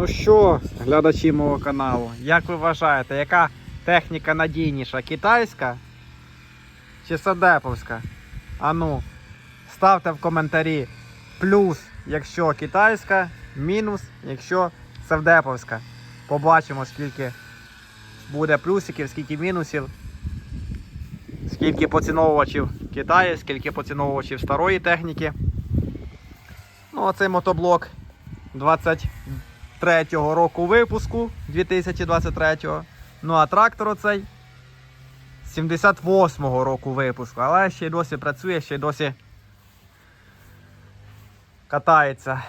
Ну що, глядачі мого каналу, як ви вважаєте, яка техніка надійніша? Китайська чи садеповська? Ану, ставте в коментарі плюс, якщо китайська, мінус, якщо савдеповська. Побачимо, скільки буде плюсиків, скільки мінусів, скільки поціновувачів Китаю, скільки поціновувачів старої техніки. Ну, оцей мотоблок 23-го року випуску 2023-го. Ну а трактор оцей 78-го року випуску. Але ще й досі працює, ще й досі катається.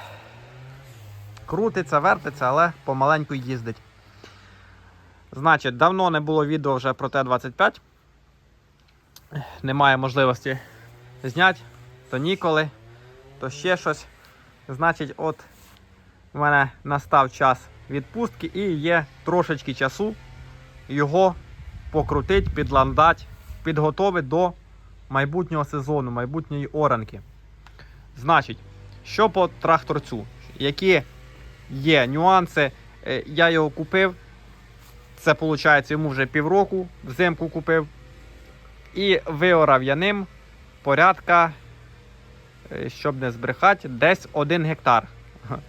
Крутиться, вертиться, але помаленьку їздить. Значить, давно не було відео вже про Т-25. Немає можливості зняти, то ніколи, то ще щось. Значить, от у мене настав час відпустки і є трошечки часу його покрутить, підландать, підготовити до майбутнього сезону, майбутньої оранки. Значить, що по тракторцю? Які є нюанси? Е, Я його купив. Це виходить йому вже півроку, взимку купив. І виорав я ним порядка, е, щоб не збрехати, десь 1 гектар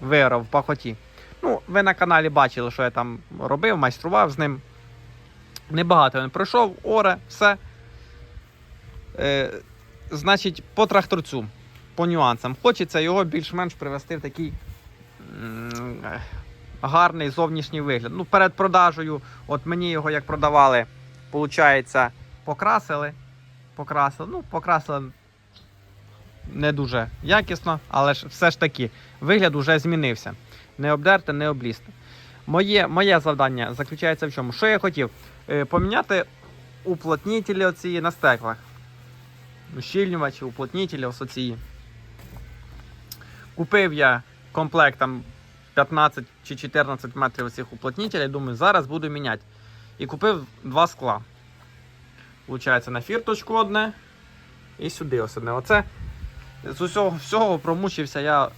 виорав в пахоті. Ну, ви на каналі бачили, що я там робив, майстрував з ним. Небагато він пройшов, оре, все. Е, значить, по тракторцю, по нюансам. Хочеться його більш-менш привести в такий гарний зовнішній вигляд. Ну, перед продажею, от мені його як продавали, виходить, покрасили. Покрасили, ну, покрасили не дуже якісно, але ж все ж таки вигляд уже змінився. Не обдерти, не облізти. Моє, моє завдання заключається в чому? Що я хотів? Е, поміняти уплотнітелі оці на стеклах. Ущільнювачі, уплотнітелі оці. Купив я комплект там 15 чи 14 метрів оцих уплотнітелів. Думаю, зараз буду міняти. І купив два скла. Получається на фірточку одне і сюди ось одне. Оце з усього всього промучився я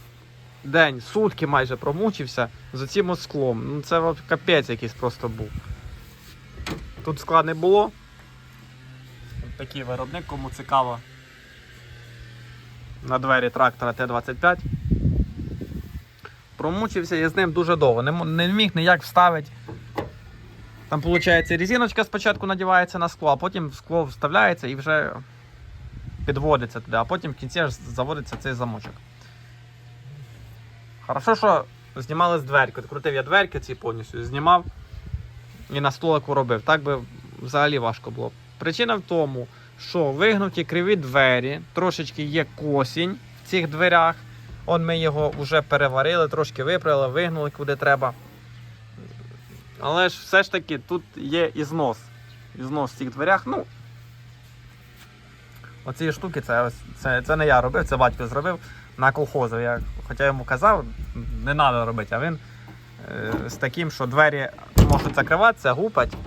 день, сутки майже промучився з цим склом. Ну це капець якийсь просто був. Тут скла не було. Такий виробник, кому цікаво. На двері трактора Т-25. Промучився я з ним дуже довго. Не, не міг ніяк вставити. Там, виходить, резиночка спочатку надівається на скло, а потім скло вставляється і вже підводиться туди, а потім в кінці аж заводиться цей замочок. Хорошо, що знімали з дверки. От крутив я дверки ці повністю, знімав і на столику робив. Так би взагалі важко було. Причина в тому, що вигнуті криві двері, трошечки є косінь в цих дверях. Он ми його вже переварили, трошки виправили, вигнули куди треба. Але ж все ж таки тут є і знос. І в цих дверях. Ну, Оці штуки, це, це, це не я робив, це батько зробив на колхозу. Я, хоча йому казав, не треба робити, а він е, з таким, що двері можуть закриватися, гупать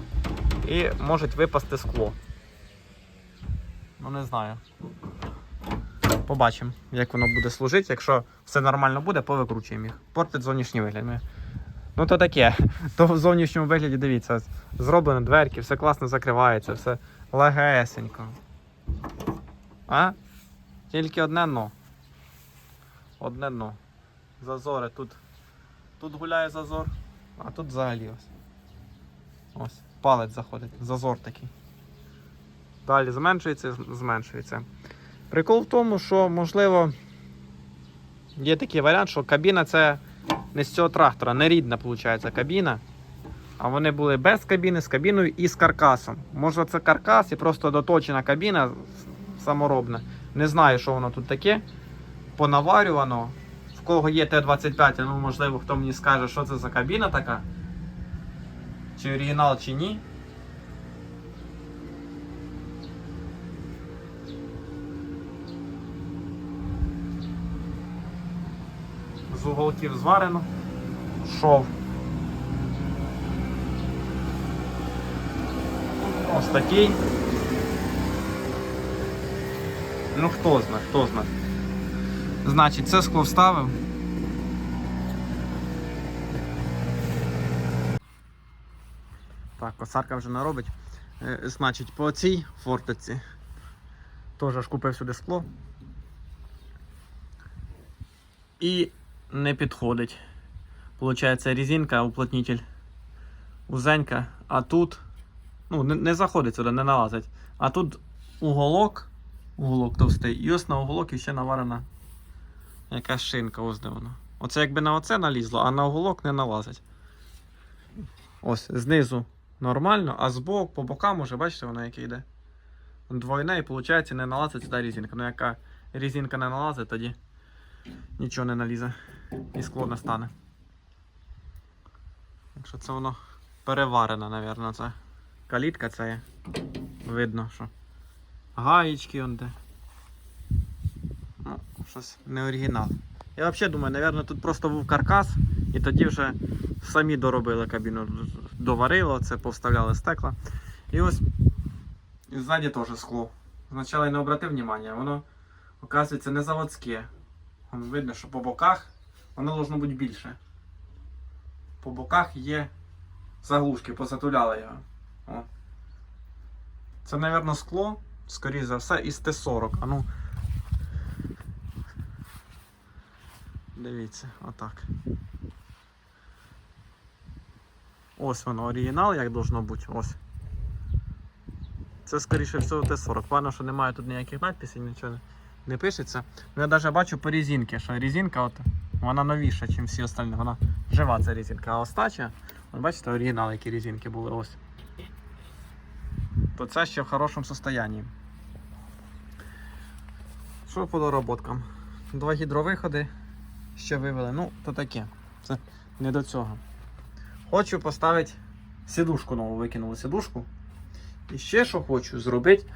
і можуть випасти скло. Ну не знаю. Побачимо, як воно буде служити. Якщо все нормально буде, повикручуємо їх. Портить зовнішній вигляд. Ну то таке. То в зовнішньому вигляді дивіться, зроблено дверки, все класно закривається, все легесенько. А? Тільки одне но. Одне но. Зазори тут. Тут гуляє зазор, а тут взагалі ось. Ось. Палець заходить. Зазор такий. Далі зменшується, зменшується. Прикол в тому, що можливо є такий варіант, що кабіна це не з цього трактора, не рідна, виходить, кабіна. А вони були без кабіни, з кабіною і з каркасом. Може це каркас і просто доточена кабіна саморобна. Не знаю, що воно тут таке. Понаварювано. В кого є Т-25, ну можливо, хто мені скаже, що це за кабіна така. Чи оригінал, чи ні. З уголків зварено. Шов. Ось такий. Ну хто знає, хто знає. Значить, це скло вставив. Так, косарка вже не робить. Е, значить, по цій фортеці теж ж купив сюди скло. І не підходить. Получається, резинка, уплотнитель узенька, а тут ну, не, не заходить сюди, не налазить. А тут уголок, уголок товстий, і ось на уголок ще наварена якась шинка, ось де вона. Оце якби на оце налізло, а на уголок не налазить. Ось знизу нормально, а збоку, по бокам уже, бачите, вона яке йде. Двойне і виходить не налазить сюди резинка. Ну яка резинка не налазить, тоді нічого не налізе. І скло не стане. Якщо це воно переварене, напевно, це. Калітка це є. Видно, що. Гаєчки он де. Ну, щось не оригінал. Я взагалі думаю, напевно, тут просто був каркас, і тоді вже самі доробили кабіну, доварило, це повставляли стекла. І ось і ззаді теж скло. Спочатку я не обратив увагу, воно, оказується, не заводське. Видно, що по боках воно должно бути більше. По боках є заглушки, позатуляли його. О. Це, мабуть, скло, скоріше за все, із Т-40. А ну. Дивіться, отак. Ось воно оригінал, як должно бути. Ось. Це скоріше всього Т-40. Певно, що немає тут ніяких надписів, нічого не, не пишеться. Ну я навіть бачу по резинці, що резинка от, вона новіша, ніж всі остальні. Вона жива ця резинка. А остача, от бачите, оригінал, які резинки були ось. То це ще в хорошому стані. Що по дороботкам? Два гідровиходи ще вивели. Ну, то таке. Це не до цього. Хочу поставити сідушку нову, викинули сідушку. І ще що хочу зробити.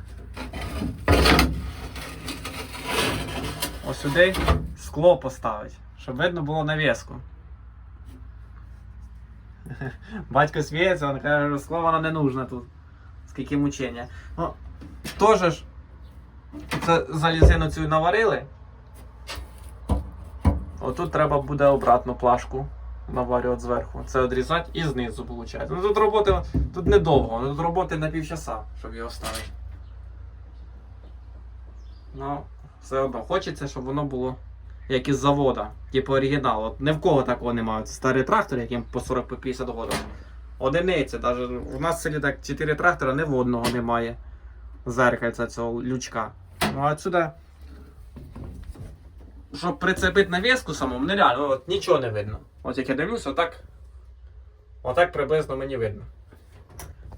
Ось сюди скло поставити, щоб видно було навіску. Батько сміється, він каже, що скло воно не нужно тут. Скільки мучення. Ну, теж ж це залізину цю наварили. Отут треба буде обратно плашку наварювати зверху. Це відрізати і знизу виходить. Ну тут роботи тут недовго, тут роботи на півчаса, щоб його ставити. Ну, все одно хочеться, щоб воно було як із завода, типу оригінал. От не в кого такого немає. Це старий трактор, яким по 40-50 років. Одиниці, навіть у нас селі так 4 трактора, ні в одного немає зеркальця цього лючка. Ну а отсюди щоб прицепити навіску самому, нереально, от нічого не видно. От як я дивлюсь, отак. Отак приблизно мені видно.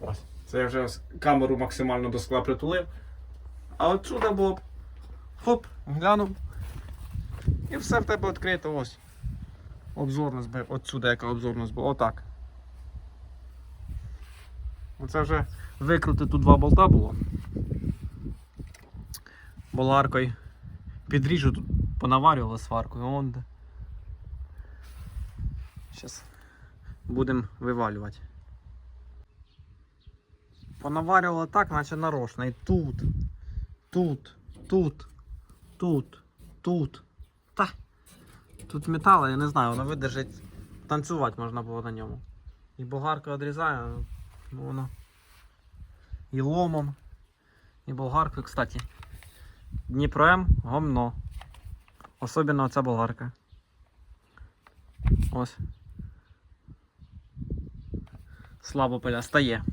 Ось. Це я вже камеру максимально до скла притулив. А отсюди було б. Хоп, глянув. І все в тебе відкрито ось. Обзорність би, отсюди яка обзорність була. Отак. Оце вже викрути тут два болта було. Болгаркою підріжу тут понаварювали сваркою. Вон. Зараз будемо вивалювати. Понаварювали так, наче нарочно. І тут, тут, тут, тут, тут. Та. Тут метал, я не знаю, воно видержить. Танцювати можна було на ньому. І болгарка відрізає, ну воно. І ломом. І болгаркою, кстати. Дніпро М гомно. Особливо оця болгарка. Ось. Слабо пиля. Стає.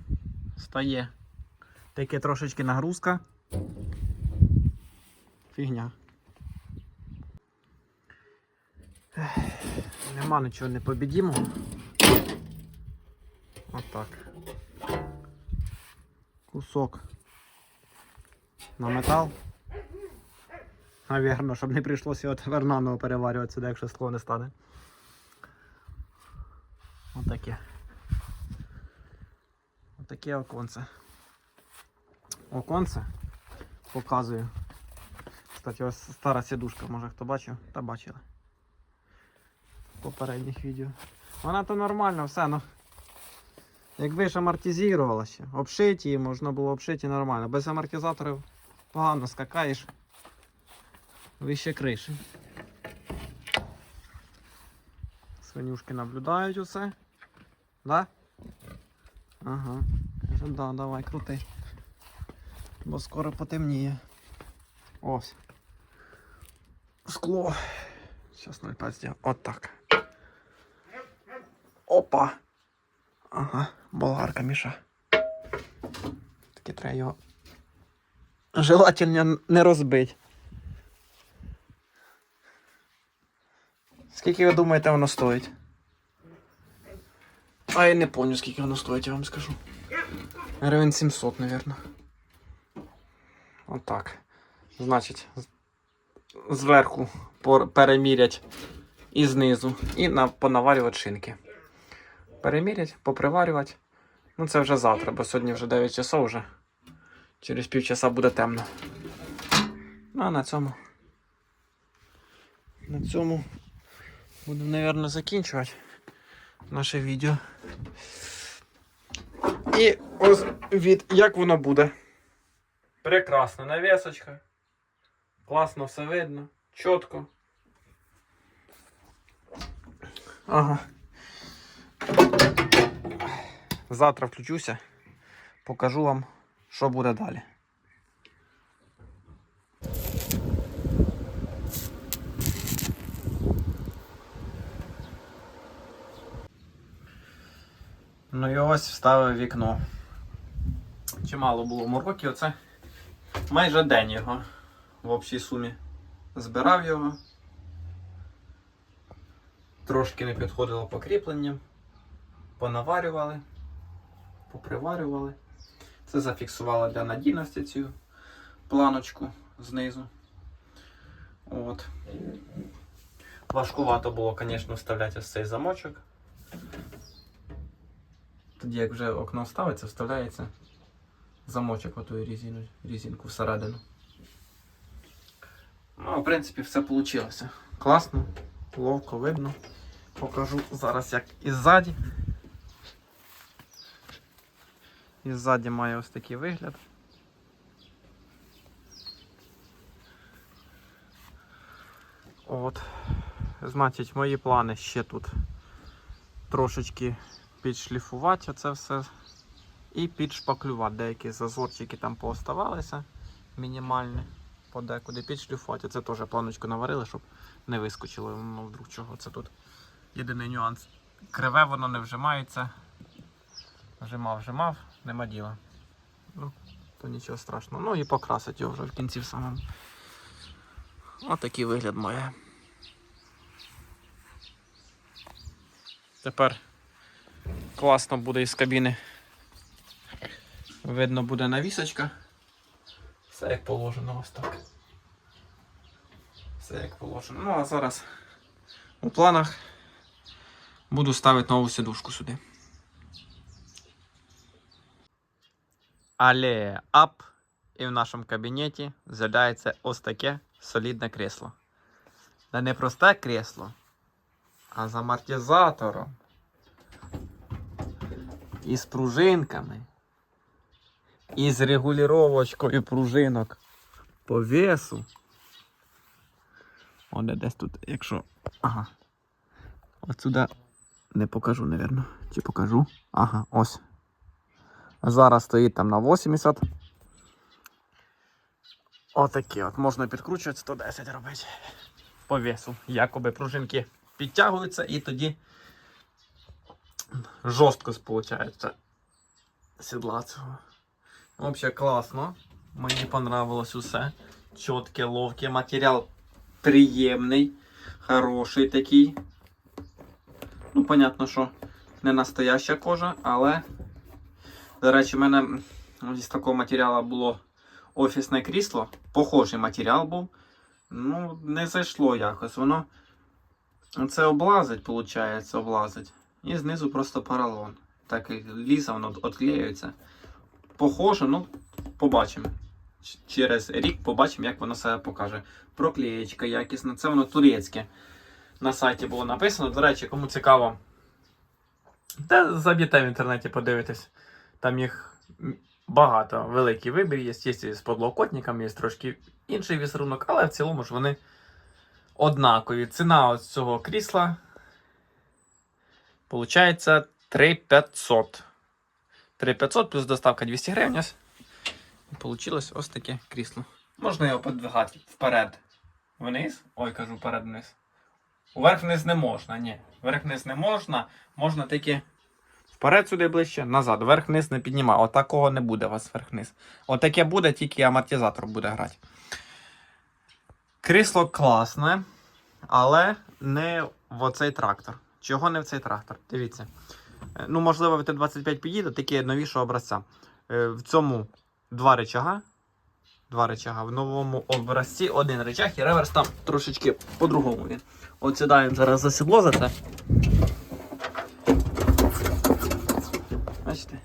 Стає. Таке трошечки нагрузка. Фігня. Ех, Нема нічого не побідімо. Отак. Кусок на метал. Навірно, щоб не прийшлося його тепер наново переварювати сюди, якщо скло не стане. Отаке. Отаке оконце. Оконце показую. Кстати, ось стара сідушка, може хто бачив, та бачили. В попередніх відео. Вона то нормально, все, ну. Якби ж амортизувала ще, обшиті, можна було обшиті нормально. Без амортизаторів погано скакаєш вище криші. Свинюшки наблюдають усе. Да? Ага. Каже, да, давай, крути. Бо скоро потемніє. Ось. Скло. Зараз 0,5 зробимо. От так. Опа. Ага, болгарка міша. Таки треба його. Желательно не розбити. Скільки ви думаєте воно стоїть? А я не пам'ятаю, скільки воно стоїть, я вам скажу. Гривень 700, напевно. Отак. Значить, зверху перемірять і знизу. І на, понаварювати шинки. Перемірять, поприварювати. Ну це вже завтра, бо сьогодні вже 9 часов вже. Через півчаса буде темно. Ну а на цьому. На цьому будемо, мабуть, закінчувати наше відео. І ось від як воно буде. Прекрасна навісочка. Класно все видно. Чітко. Ага. Завтра включуся. Покажу вам, що буде далі. Ну і ось вставив вікно. Чимало було мороки, оце майже день його в общій сумі. Збирав його. Трошки не підходило покріплення. Понаварювали, поприварювали. Це зафіксувало для надійності цю планочку знизу. От. Важкувато було, звісно, вставляти ось цей замочок. Тоді, як вже окно ставиться, вставляється замочок отої резину, резинку всередину. Ну, в принципі, все вийшло. Класно, ловко видно. Покажу зараз як і ззаді. І ззаді має ось такий вигляд. От. Значить, мої плани ще тут трошечки підшліфувати це все і підшпаклювати. Деякі зазорчики там пооставалися мінімальні, подекуди підшліфувати. Це теж планочку наварили, щоб не вискочило воно вдруг чого. Це тут єдиний нюанс. Криве воно не вжимається. Вжимав, вжимав, нема діла. Ну, то нічого страшного. Ну і покрасить його вже в кінці в самому. Отакий вигляд має. Тепер класно буде із кабіни. Видно буде навісочка. Все як положено ось так. Все як положено. Ну а зараз у планах буду ставити нову сидушку сюди. Але ап, і в нашому кабінеті з'являється ось таке солідне кресло. Та не просте кресло, а з амортизатором. І з пружинками. І з регулювачкою пружинок по весу. О, де десь тут, якщо. Ага. Отсюда не покажу, напевно. Чи покажу? Ага, ось. Зараз стоїть там на 80. Отакі от. Можна підкручувати 110 робити. По весу. Якоби пружинки підтягуються і тоді жорстко виходить сідла цього. Взагалі класно. Мені понравилось усе. Чітке, ловке. Матеріал приємний, хороший такий. Ну, понятно, що не настояща кожа, але. До речі, в мене із такого матеріалу було офісне крісло. Похожий матеріал був. Ну, не зайшло якось. Воно це облазить, виходить, облазить. І знизу просто поролон. Так і ліза, воно відклеюється. Похоже, ну, побачимо. Через рік побачимо, як воно себе покаже. Проклеєчка якісна. Це воно турецьке. На сайті було написано. До речі, кому цікаво. Та заб'єте в інтернеті, подивитесь. Там їх багато, великий вибір є. Є з подлокотниками, є трошки інший візерунок, але в цілому ж вони однакові. Ціна ось цього крісла. Получається 3500. 3500 плюс доставка 200 гривень. Получилось ось таке крісло. Можна його подвигати вперед. Вниз. Ой, кажу вперед вниз. Уверх вниз не можна, ні. Вверх вниз не можна. Можна тільки вперед сюди ближче, назад. Вверх вниз не піднімає. Отакого не буде у вас вверх вниз. Отаке буде, тільки амортизатор буде грати. Крісло класне, але не в оцей трактор. Чого не в цей трактор? Дивіться. Е, Ну, можливо, в Т-25 підійде, такі новішого образця. Е, В цьому два речага. Два речага. В новому образці один речаг і реверс там трошечки по-другому він. От сідаємо зараз за сідло за це. Бачите?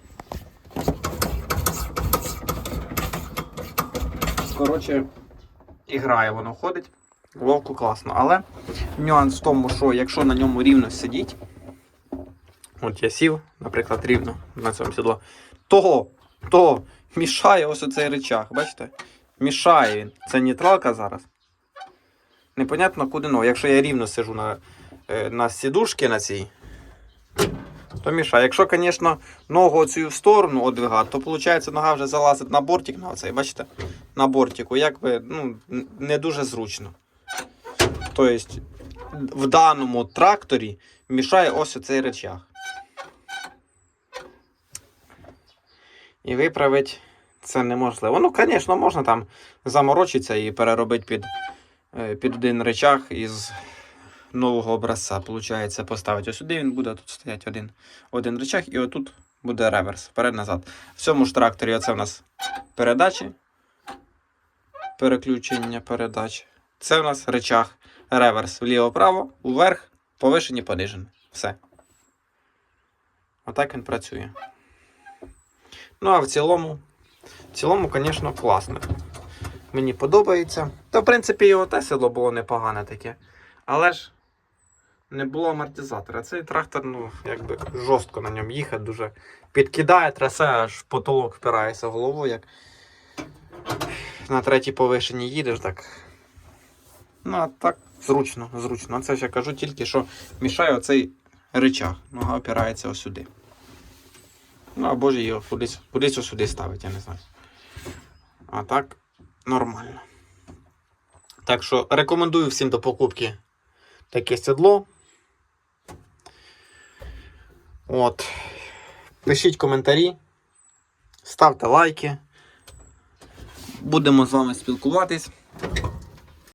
Коротше, і грає, воно ходить. Вовку класно. Але нюанс в тому, що якщо на ньому рівно сидіть, от я сів, наприклад, рівно на цьому сідло, то, то мішає ось оцей речах, бачите? Мішає він. Це нейтралка зараз. Непонятно куди ну. Якщо я рівно сижу на, е, на сідушці на цій, то мішає. Якщо, звісно, ногу оцю в сторону одвигати, то виходить, нога вже залазить на бортик на оцей, бачите? На бортику, якби ну, не дуже зручно. Тобто, в даному тракторі мішає ось оцей речах. І виправити це неможливо. Ну, звісно, можна там заморочитися і переробити під, е, під один речах із нового образця. Получається, поставити ось сюди він буде, тут стоять один, один речах, і отут буде реверс, вперед-назад. В цьому ж тракторі оце в нас передачі, переключення передач. Це в нас речах реверс вліво-право, вверх, повишені, понижені. Все. Отак він працює. Ну, а в цілому, в цілому, звісно, класно. Мені подобається. Та, в принципі, його те село було непогане таке. Але ж не було амортизатора. Цей трактор, ну, якби жорстко на ньому їхати, дуже підкидає, трясе, аж в потолок впирається головою, як на третій повишенні їдеш, так. Ну, а так, зручно, зручно. Це ж я кажу тільки, що мішає оцей рычаг. Нога опирається ось сюди. Ну, або ж її кудись, кудись ось сюди ставить, я не знаю. А так, нормально. Так що рекомендую всім до покупки таке сідло. От. Пишіть коментарі, ставте лайки. Будемо з вами спілкуватись.